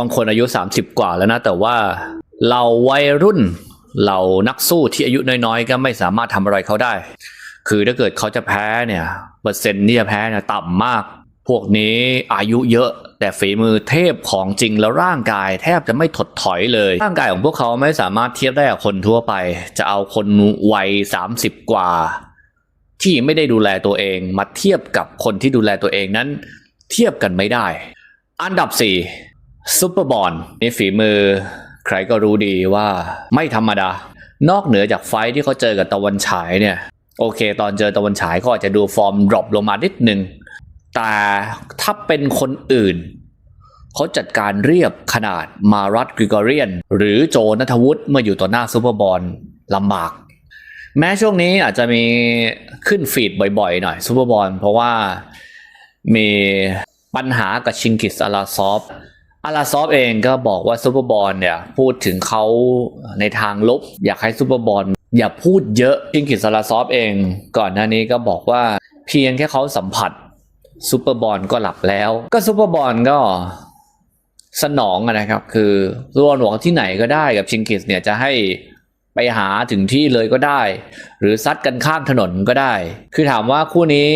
บางคนอายุ 30 กว่าแล้วนะ แต่ว่าเราวัยรุ่นเรานักสู้ที่อายุน้อยๆ ก็ไม่สามารถทำอะไรเขาได้ คือถ้าเกิดเขาจะแพ้เนี่ย เปอร์เซ็นต์ที่จะแพ้เนี่ยต่ำมาก พวกนี้อายุเยอะแต่ฝีมือเทพของจริงแล้วร่างกายแทบจะไม่ถดถอยเลย ร่างกายของพวกเขาไม่สามารถเทียบได้กับคนทั่วไป จะเอาคนวัย 30 กว่า ที่ไม่ได้ดูแลตัวเองมาเทียบกับคนที่ดูแลตัวเองนั้น เทียบกันไม่ได้ อันดับ4 ซูเปอร์บอลนี่ฝีมือ ใครก็รู้ดีว่าไม่ธรรมดา นอกเหนือจากไฟที่เขาเจอกับตะวันฉายเนี่ย โอเค ตอนเจอตะวันฉายเขาอาจจะดูฟอร์มดรอปลงมานิดนึง แต่ถ้าเป็นคนอื่น เขาจัดการเรียบขนาดมารัตกริกอเรียน หรือโจนัทวุฒิเมื่ออยู่ต่อหน้าซูเปอร์บอลลำบาก แม้ช่วงนี้อาจจะมีขึ้นฟีดบ่อยๆ หน่อยซูเปอร์บอลเพราะว่ามีปัญหากับชิงกิสอาราซอฟ อาราซอฟเองก็บอกว่าซูเปอร์บอลเนี่ยพูดถึงเขาในทางลบ อยากให้ซูเปอร์บอลอย่าพูดเยอะชิงกิสอาราซอฟเอง ก่อนหน้านี้ก็บอกว่าเพียงแค่เขาสัมผัสซูเปอร์บอลก็หลับแล้ว ก็ซูเปอร์บอลก็สนองนะครับ คือรวนหวังที่ไหนก็ได้กับชิงกิสเนี่ยจะให้ไปหาถึงที่เลยก็ได้ หรือซัดกันข้างถนนก็ได้ คือถามว่าคู่นี้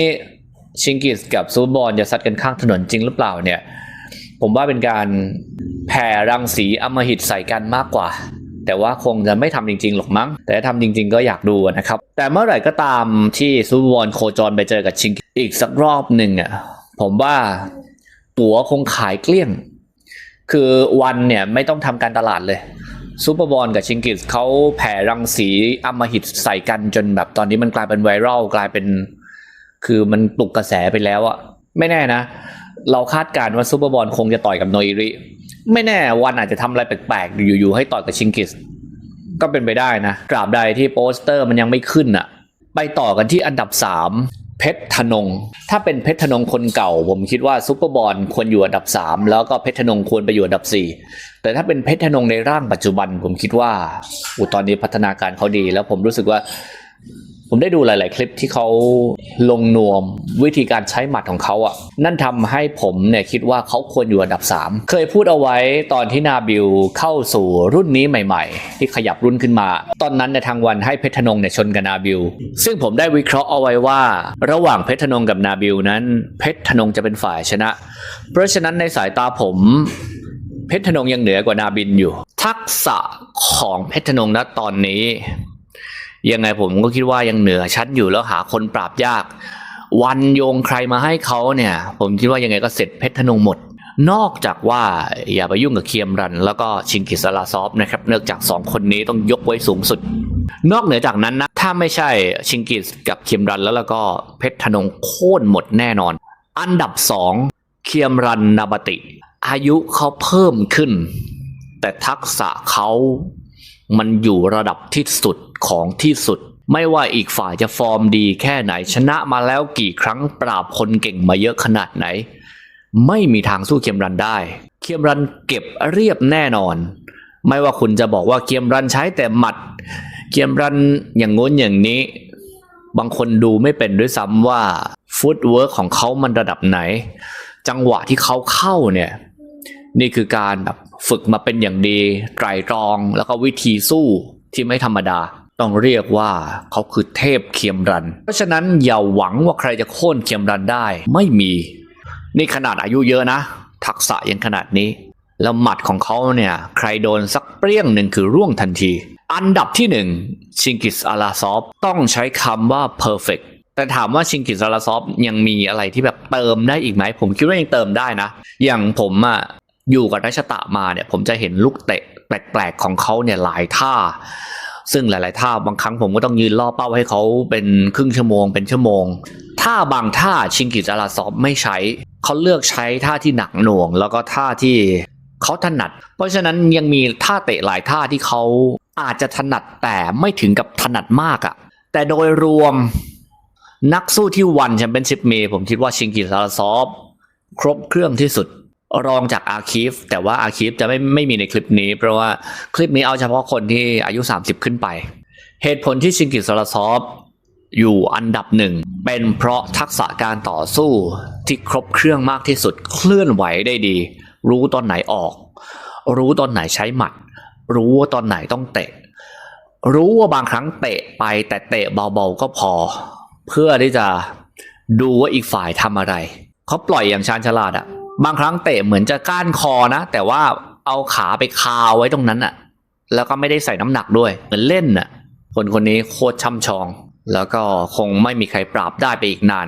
ชิงกิสกับซูเปอร์บอลจะซัดกันข้างถนนจริงหรือเปล่าเนี่ย ผมว่าเป็นการแผ่รังสีอมหิตใส่กันมากกว่า แต่ว่าคงจะไม่ทำจริงๆหรอกมั้ง แต่ถ้าทำจริง ๆ ก็อยากดูนะครับ แต่เมื่อไหร่ก็ตามที่ซูเปอร์บอลโคจรไปเจอกับชิงกิสอีกสักรอบหนึ่งอะผมว่าตั๋วคงขายเกลี้ยง คือวันเนี่ยไม่ต้องทำการตลาดเลยซูเปอร์บอลกับชิงกิสเขาแผ่รังสีอมหิตใส่กันจนแบบตอนนี้มันกลายเป็นไวรัลกลายเป็น คือมันปลุกกระแสไปแล้วอะไม่แน่นะ เราคาดการณ์ว่าซูเปอร์บอลคงจะต่อยกับโนอิริไม่แน่วันอาจจะทำอะไรแปลกๆ อยู่ๆ ให้ต่อยกับชิงกิส ก็เป็นไปได้นะตราบใดที่โปสเตอร์มันยังไม่ขึ้นอะไปต่อกันที่อันดับ 3 เพชรธนง ถ้าเป็นเพชรธนงคนเก่า ผมคิดว่าซูเปอร์บอลควรอยู่อันดับ 3 แล้วก็เพชรธนงควรไปอยู่อันดับ 4 แต่ถ้าเป็นเพชรธนงในร่างปัจจุบัน ผมคิดว่าอุตอนนี้พัฒนาการเขาดี แล้วผมรู้สึกว่า ผมได้ดูหลาย ๆ คลิปที่เขาลงนวมวิธีการใช้หมัดของเขาอะ นั่นทำให้ผมเนี่ยคิดว่าเขาควรอยู่อันดับ 3 เคยพูดเอาไว้ตอนที่นาบิลเข้าสู่รุ่นนี้ใหม่ ๆ ที่ขยับรุ่นขึ้นมา ตอนนั้นในยทางวันให้เพชรธนงเนี่ยชนกับนาบิล ซึ่งผมได้วิเคราะห์เอาไว้ว่า ระหว่างเพชรธนงกับนาบิลนั้น เพชรธนงจะเป็นฝ่ายชนะ เพราะฉะนั้นในสายตาผมเพชรธนงยังเหนือกว่านาบินอยู่ ทักษะของเพชรธนงณตอนนี้ ยังไงผมก็คิดว่ายังเหนือชั้นอยู่แล้วหาคนปราบยาก วันโยงใครมาให้เขาเนี่ย ผมคิดว่ายังไงก็เสร็จเพชรธนงหมด นอกจากว่าอย่าไปยุ่งกับเคียมรัน แล้วก็ชิงกิสลาซอฟนะครับ เนื่องจากสองคนนี้ต้องยกไว้สูงสุด นอกเหนือจากนั้นนะถ้าไม่ใช่ชิงกิสกับเคียมรันแล้วแล้วก็เพชรธนงโค่นหมดแน่นอน อันดับสองเคียมรันนาบติ อายุเขาเพิ่มขึ้น แต่ทักษะเขามันอยู่ระดับที่สุด ของที่สุด ไม่ว่าอีกฝ่ายจะฟอร์มดีแค่ไหนชนะมาแล้วกี่ครั้งปราบคนเก่งมาเยอะขนาดไหน ไม่มีทางสู้เคียมรันได้ เคียมรันเก็บเรียบแน่นอน ไม่ว่าคุณจะบอกว่าเคียมรันใช้แต่หมัด เคียมรันอย่างงน้นอย่างนี้ บางคนดูไม่เป็นด้วยซ้ำว่าฟุตเวิร์กของเขามันระดับไหน จังหวะที่เขาเข้าเนี่ยนี่คือการแบบฝึกมาเป็นอย่างดีไตรตรองแล้วก็วิธีสู้ที่ไม่ธรรมดา ต้องเรียกว่าเขาคือเทพเคียมรัน เพราะฉะนั้นอย่าหวังว่าใครจะโค่นเคียมรันได้ไม่มี นี่ขนาดอายุเยอะนะ ทักษะยังขนาดนี้ แล้วหมัดของเขาเนี่ยใครโดนสักเปรี้ยงหนึ่งคือร่วงทันที อันดับที่หนึ่งชิงกิสอาลาซอฟต้องใช้คำว่า perfect แต่ถามว่าชิงกิสอาลาซอฟยังมีอะไรที่แบบเติมได้อีกไหมผมคิดว่ายังเติมได้นะ อย่างผมอะอยู่กับรัชตะมาเนี่ยผมจะเห็นลูกเตะแปลกๆของเขาเนี่ยหลายท่า ซึ่งหลาย ๆ ท่าบางครั้งผมก็ต้องยืนล่อเป้าให้เขาเป็นครึ่งชั่วโมงเป็นชั่วโมง ท่าบางท่าชิงกิจอาราซอฟไม่ใช้ เขาเลือกใช้ท่าที่หนักหน่วง แล้วก็ท่าที่เขาถนัด เพราะฉะนั้นยังมีท่าเตะหลายท่าที่เขาอาจจะถนัดแต่ไม่ถึงกับถนัดมากอะ่ะ แต่โดยรวมนักสู้ที่วันแชมเปี้ยนชิพเมีผมคิดว่าชิงกิจอาราซอฟครบเครื่องที่สุด รองจากอาคีฟแต่ว่าอาคีฟจะไม่ไม่มีในคลิปนี้ เพราะว่าคลิปนี้เอาเฉพาะคนที่อายุ 30 ขึ้นไป เหตุผลที่ชิงกิสลาซอฟอยู่อันดับหนึ่ง เป็นเพราะทักษะการต่อสู้ที่ครบเครื่องมากที่สุดเคลื่อนไหวได้ดี รู้ตอนไหนออก รู้ตอนไหนใช้หมัด รู้ว่าตอนไหนต้องเตะ รู้ว่าบางครั้งเตะไปแต่เตะเบาๆก็พอ เพื่อที่จะดูว่าอีกฝ่ายทำอะไร เขาปล่อยอย่างชาญฉลาดอะ บางครั้งเตะเหมือนจะก้านคอนะ แต่ว่าเอาขาไปคาไว้ตรงนั้นอะแล้วก็ไม่ได้ใส่น้ำหนักด้วย เหมือนเล่นน่ะ คนคนนี้โคตรช่ำชอง แล้วก็คงไม่มีใครปราบได้ไปอีกนาน